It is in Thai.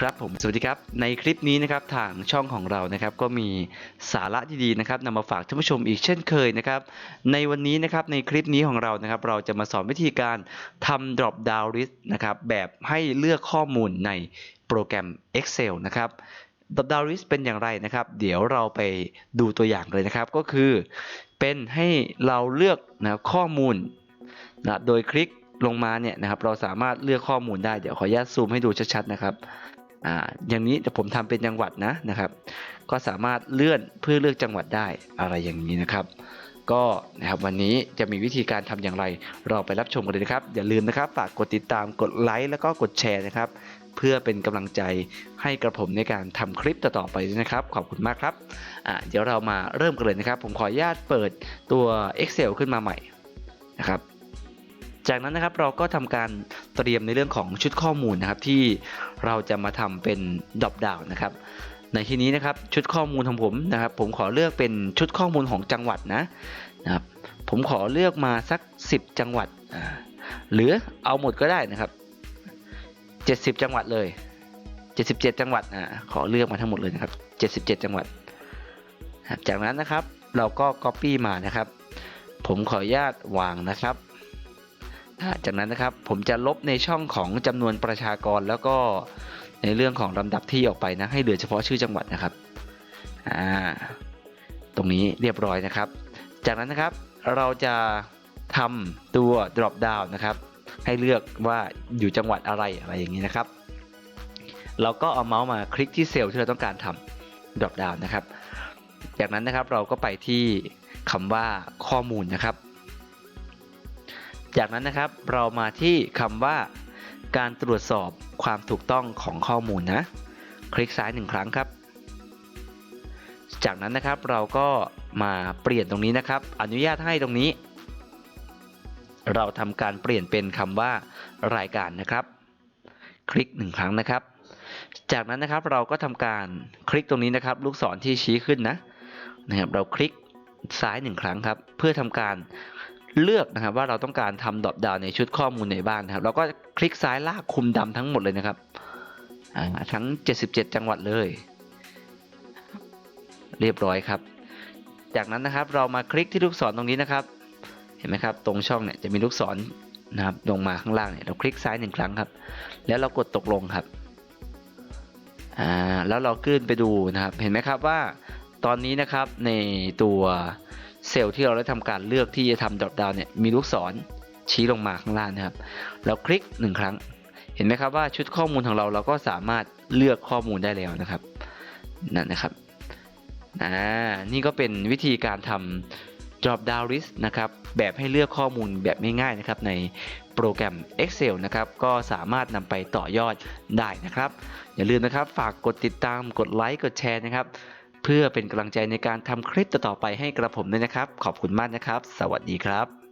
ครับผมสวัสดีครับในคลิปนี้นะครับทางช่องของเรานะครับก็มีสาระดีๆนะครับนำมาฝากท่านผู้ชมอีกเช่นเคยนะครับในวันนี้นะครับในคลิปนี้ของเรานะครับเราจะมาสอนวิธีการทำ drop down list นะครับแบบให้เลือกข้อมูลในโปรแกรม Excel นะครับ drop down list เป็นอย่างไรนะครับ เดี๋ยวเราไปดูตัวอย่างเลยนะครับก็คือ เป็นให้เราเลือกนะข้อมูลนะโดยคลิกลงมาเนี่ยนะครับเราสามารถเลือกข้อมูลได้เดี๋ยวขออนุญาตซูมให้ดูชัดๆนะครับ อ่าอย่างนี้เดี๋ยวผมทำเป็นจังหวัดนะนะครับ ก็สามารถเลื่อนเพื่อเลือกจังหวัดได้อะไรอย่างนี้นะครับก็นะครับวันนี้จะมีวิธีการทำอย่างไร เราไปรับชมกันเลยนะครับ อย่าลืมนะครับฝากกดติดตามกดไลค์แล้วก็กดแชร์นะครับ เพื่อเป็นกำลังใจให้กระผมในการทำคลิปต่อๆไปนะครับ ขอบคุณมากครับอ่าเดี๋ยวเรามาเริ่มกันเลยนะครับ ผมขออนุญาตเปิดตัว Excel ขึ้นมาใหม่นะครับ จากนั้นนะครับเราก็ทำการเตรียมในเรื่องของชุดข้อมูลนะครับที่เราจะมาทำเป็นด r อ p ดาวนะครับ ในที่นี้นะครับชุดข้อมูลของผมนะครับ ผมขอเลือกเป็นชุดข้อมูลของจังหวัดนะนะครับ ผมขอเลือกมาสัก 10 จังหวัด หรือเอาหมดก็ได้นะครับ 70 จังหวัดเลย 77 จังหวัดอ่าขอเลือกมาทั้งหมดเลยนะครับ 77 จังหวัด จากนั้นนะครับเราก็ Copy มานะครับ ผมขออนุญาตวางนะครับ จากนั้นนะครับผมจะลบในช่องของจำนวนประชากรแล้วก็ในเรื่องของลำดับที่ออกไปนะให้เหลือเฉพาะชื่อจังหวัดนะครับอ่าตรงนี้เรียบร้อยนะครับ จากนั้นนะครับเราจะทำตัว drop down นะครับ ให้เลือกว่าอยู่จังหวัดอะไรอะไรอย่างนี้นะครับ เราก็เอาเมาส์มาคลิกที่เซลล์ที่เราต้องการทำ drop down นะครับ จากนั้นนะครับเราก็ไปที่คำว่าข้อมูลนะครับ จากนั้นนะครับเรามาที่คำว่าการตรวจสอบความถูกต้องของข้อมูลนะ คลิกซ้ายหนึ่งครั้งครับ จากนั้นนะครับเราก็มาเปลี่ยนตรงนี้นะครับ อนุญาตให้ตรงนี้ เราทำการเปลี่ยนเป็นคำว่ารายการนะครับ คลิกหนึ่งครั้งนะครับ จากนั้นนะครับเราก็ทำการคลิกตรงนี้นะครับ ลูกศรที่ชี้ขึ้นนะนะครับ เราคลิกซ้ายหนึ่งครั้งครับ เพื่อทำการ เลือกนะครับว่าเราต้องการทำดรอปดาวในชุดข้อมูลไหนบ้างนะครับ เราก็คลิกซ้ายลากคุมดำทั้งหมดเลยนะครับทั้ง 77 จังหวัดเลย เรียบร้อยครับ จากนั้นนะครับเรามาคลิกที่ลูกศรตรงนี้นะครับ เห็นไหมครับ ตรงช่องเนี่ยจะมีลูกศรนะครับลงมาข้างล่างเนี่ยเราคลิกซ้ายหนึ่งครั้งครับ แล้วเรากดตกลงครับอ่าแล้วเราขึ้นไปดูนะครับ เห็นไหมครับว่าตอนนี้นะครับในตัว เซลล์ที่เราได้ทำการเลือกที่จะทำดรอปดาวเนี่ยมีลูกศรชี้ลงมาข้างล่างนะครับเราคลิกหนึ่งครั้ง เห็นไหมครับว่าชุดข้อมูลของเราเราก็สามารถเลือกข้อมูลได้แล้วนะครับนั่นนะครับอ่านี่ก็เป็นวิธีการทำ drop down list นะครับแบบให้เลือกข้อมูลแบบง่ายๆนะครับในโปรแกรม Excel นะครับก็สามารถนำไปต่อยอดได้นะครับ อย่าลืมนะครับฝากกดติดตามกดไลค์กดแชร์นะครับ เพื่อเป็นกำลังใจในการทำคลิปต่อๆไปให้กระผมด้วยนะครับ ขอบคุณมากนะครับ สวัสดีครับ